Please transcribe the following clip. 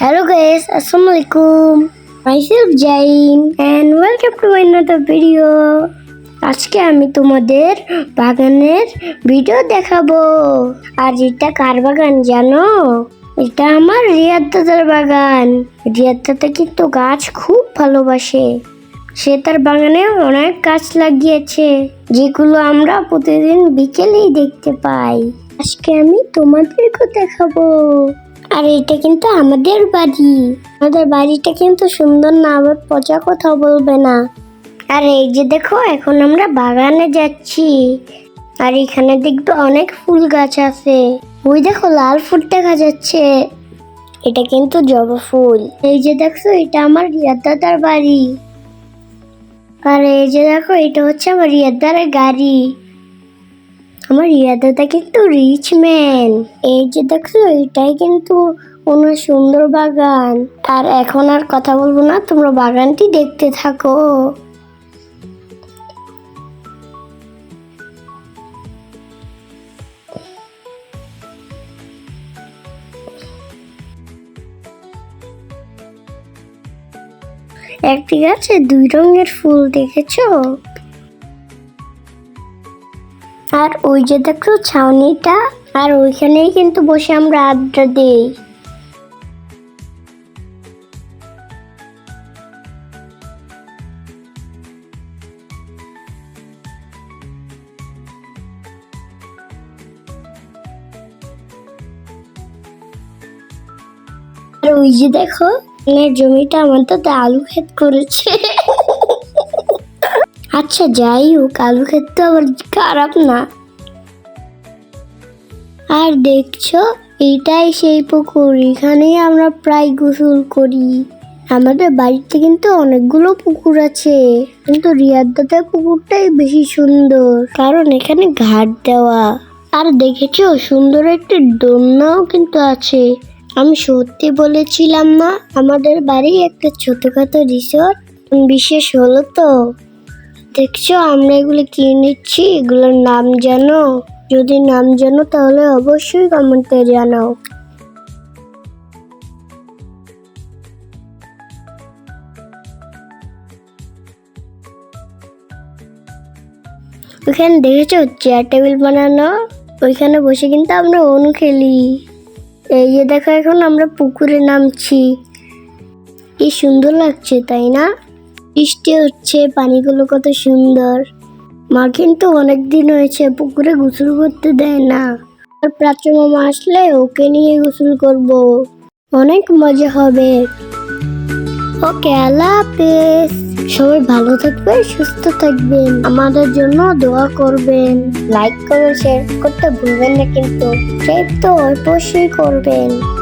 Hello guys, Assalamualaikum. Myself Jain. And welcome to another video. আজকে আমি তোমাদের বাগানের ভিডিও দেখাবো। আর এটা কার বাগান জানো? এটা আমার রিয়াদ দাদার বাগান। রিয়াদ দাদা কিন্তু গাছ খুব ভালোবাসে। সে তার বাগানে অনেক গাছ লাগিয়েছে যেগুলো আমরা প্রতিদিন বিকেলেই দেখতে পাই। আজকে আমি তোমাদেরকে দেখাবো। আর এটা কিন্তু আমাদের বাড়ি। আমাদের বাড়িটা কিন্তু সুন্দর না, আবার পচা কথা বলবে না। আর এই যে দেখো, এখন আমরা বাগানে যাচ্ছি। আর এখানে দেখবে অনেক ফুল গাছ আছে। ওই দেখো, লাল ফুল দেখা যাচ্ছে। এটা কিন্তু জবা ফুল। এই যে দেখছ, এটা আমার রিয়াদ দাদার বাড়ি। আর এই যে দেখো, এটা হচ্ছে আমার রিয়াদ দাদার গাড়ি। আমার রিয়া দাদা কিন্তু রিচ ম্যান এই যে দেখছ, এটাই কিন্তু ওনার সুন্দর বাগান। আর এখন আর কথা বলব না, তোমরা বাগানটি দেখতে থাকো। একটি গাছে দুই রঙের ফুল দেখেছ? আর ওই যে দেখো ছাউনিটা, আর ওইখানেই কিন্তু বসে আমরা আড্ডা দিই। আর ওই যে দেখো জমিটা আমার তো আলু ক্ষেত করেছে। আচ্ছা যাই হোক, আলু ক্ষেত তো আবার খারাপ না। আর দেখছ, এটাই সেই পুকুর, এখানেই আমরা প্রায় গোসল করি। আমাদের বাড়িতে কিন্তু অনেকগুলো পুকুর আছে, কিন্তু রিয়াদাদের পুকুরটাই বেশি সুন্দর, কারণ এখানে ঘাট দেওয়া। আর দেখেছ, সুন্দর একটি দোলনাও কিন্তু আছে। আমি সত্যি বলেছিলাম না আমাদের বাড়ি একটা ছোটখাটো রিসোর্ট বিশেষ হলো তো। দেখছ? আমরা এগুলো কিনে নিচ্ছি। এগুলোর নাম জানো? যদি নাম জানো, তাহলে অবশ্যই কমেন্টে জানাও। ওইখানে দেখেছ? চেয়ার টেবিল বানানো। ওইখানে বসে কিন্তু আমরা অনু খেলি। এই যে দেখো, এখন আমরা পুকুরে নামছি। কি সুন্দর লাগছে, তাই না? বৃষ্টি হচ্ছে, পানিগুলো কত সুন্দর। মা কিন্তু অনেকদিন হয়েছে, পুকুরে গোসল করতে দেয় না। আর প্রাচ্য মামা আসলে ওকে নিয়ে গোসল করব। অনেক মজা হবে। ওকে, আল্লাহ হাফেজ। সবাই ভালো থাকবেন সুস্থ থাকবেন। আমাদের জন্য দোয়া করবেন। লাইক করবেন শেয়ার করতে ভুলবেন না কিন্তু। সেই তো অবশ্যই করবেন।